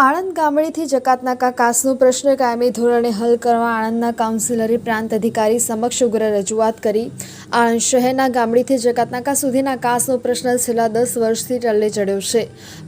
આણંદ ગામડેથી જકાતનાકા કાસનો પ્રશ્ન કાયમી ધોરણે હલ કરવા આણંદના કાઉન્સિલરે પ્રાંત અધિકારી સમક્ષ ઉગ્ર રજૂઆત કરી. આણંદ શહેરના ગામડીથી જકાતનાકા સુધીના કાસનો પ્રશ્ન છેલ્લા દસ વર્ષથી ટલ્લે ચડ્યો છે.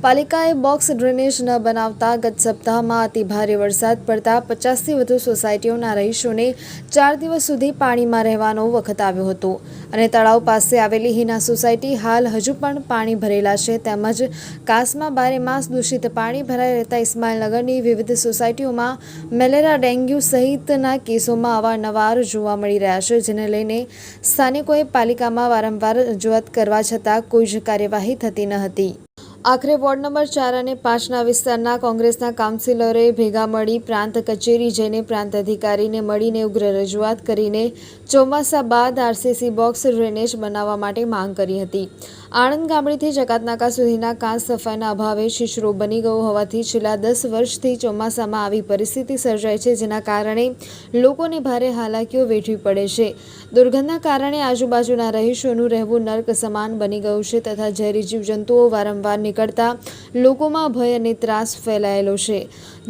પાલિકાએ બોક્સ ડ્રેનેજ ન બનાવતા ગત સપ્તાહમાં અતિ ભારે વરસાદ પડતા પચાસથી વધુ સોસાયટીઓના રહીશોને ચાર દિવસ સુધી પાણીમાં રહેવાનો વખત આવ્યો હતો. અને તળાવ પાસે આવેલી હિના સોસાયટી હાલ હજુ પણ પાણી ભરેલા છે. તેમજ કાસમાં બારે માસ દૂષિત પાણી ભરાઈ રહેતા ઇસ્માઇલનગરની વિવિધ સોસાયટીઓમાં મેલેરિયા ડેન્ગ્યુ સહિતના કેસોમાં અવારનવાર જોવા મળી રહ્યા છે, જેને લઈને સ્થાનિકોએ પાલિકામાં વારંવાર રજૂઆત કરવા છતાં કોઈ જ કાર્યવાહી થતી ન હતી. આખરે વોર્ડ નંબર ચાર અને પાંચના વિસ્તારના કોંગ્રેસના કાઉન્સિલરોએ ભેગા મળી પ્રાંત કચેરી જઈને પ્રાંત અધિકારીને મળીને ઉગ્ર રજૂઆત કરીને ચોમાસા બાદ આરસીસી બોક્સ ડ્રેનેજ બનાવવા માટે માંગ કરી હતી. આણંદ ગામડીથી જકાતનાકા સુધીના કાંસ સફાઈના અભાવે શિશરો બની ગયો હોવાથી છેલ્લા દસ વર્ષથી ચોમાસામાં આવી પરિસ્થિતિ સર્જાય છે, જેના કારણે લોકોને ભારે હાલાકીઓ વેઠવી પડે છે. દુર્ગંધના કારણે આજુબાજુના રહીશોનું રહેવું નર્ક સમાન બની ગયું છે તથા ઝેરી જીવજંતુઓ વારંવાર નીકળતા લોકોમાં ભય અને ત્રાસ ફેલાયેલો છે.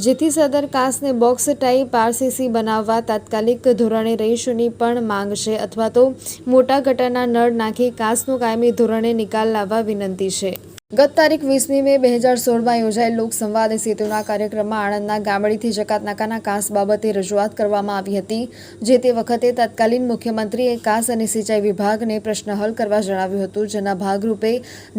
જેથી સદર કાંસને બોક્સ ટાઈપ આરસીસી બનાવવા તાત્કાલિક ધોરણે રહીશોની પણ માંગ છે અથવા તો મોટા ગટરના નળ નાખી કાસનું કાયમી ધોરણે નિકાલ લાવવા વિનંતી છે. ગત તારીખ વીસમી મે બે હજાર સોળમાં યોજાયેલ લોકસંવાદ સેતુના કાર્યક્રમમાં આણંદના ગામડીથી જકાતનાકાના કાંસ બાબતે રજૂઆત કરવામાં આવી હતી, જે તે વખતે તત્કાલીન મુખ્યમંત્રીએ કાંસ અને સિંચાઈ વિભાગને પ્રશ્ન હલ કરવા જણાવ્યું હતું, જેના ભાગરૂપે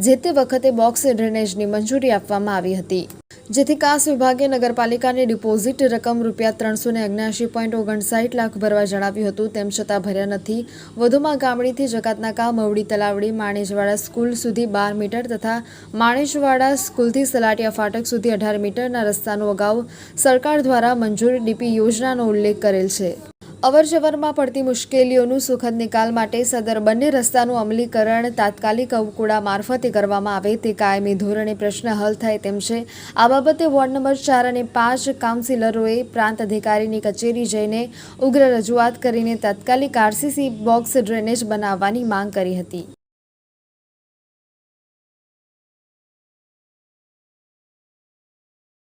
જે તે વખતે બોક્સ ડ્રેનેજની મંજૂરી આપવામાં આવી હતી. જેથી કાસ વિભાગે નગરપાલિકાને ડિપોઝિટ રકમ રૂપિયા ત્રણસો ને અગ્યાસી પોઈન્ટ ઓગણસાઠ લાખ ભરવા જણાવ્યું હતું. તેમ છતાં ભર્યા નથી. વધુમાં ગામડીથી જકાતનાકા મવડી તલાવડી, માણેજવાડા સ્કૂલ સુધી બાર મીટર તથા માણેજવાડા સ્કૂલથી સલાટિયા ફાટક સુધી અઢાર મીટરના રસ્તાનો અગાઉ સરકાર દ્વારા મંજૂર ડીપી યોજનાનો ઉલ્લેખ કરેલ છે. અવરજવરમાં પડતી મુશ્કેલીઓનું સુખદ નિકાલ માટે સદર બંને રસ્તાનું અમલીકરણ તાત્કાલિક અવકુડા મારફતે કરવામાં આવે તે કાયમી ધોરણે પ્રશ્ન હલ થાય તેમ છે. આ બાબતે વોર્ડ નંબર ચાર અને પાંચ કાઉન્સિલરોએ પ્રાંત અધિકારીની કચેરી જઈને ઉગ્ર રજૂઆત કરીને તાત્કાલિક આરસીસી બોક્સ ડ્રેનેજ બનાવવાની માંગ કરી હતી.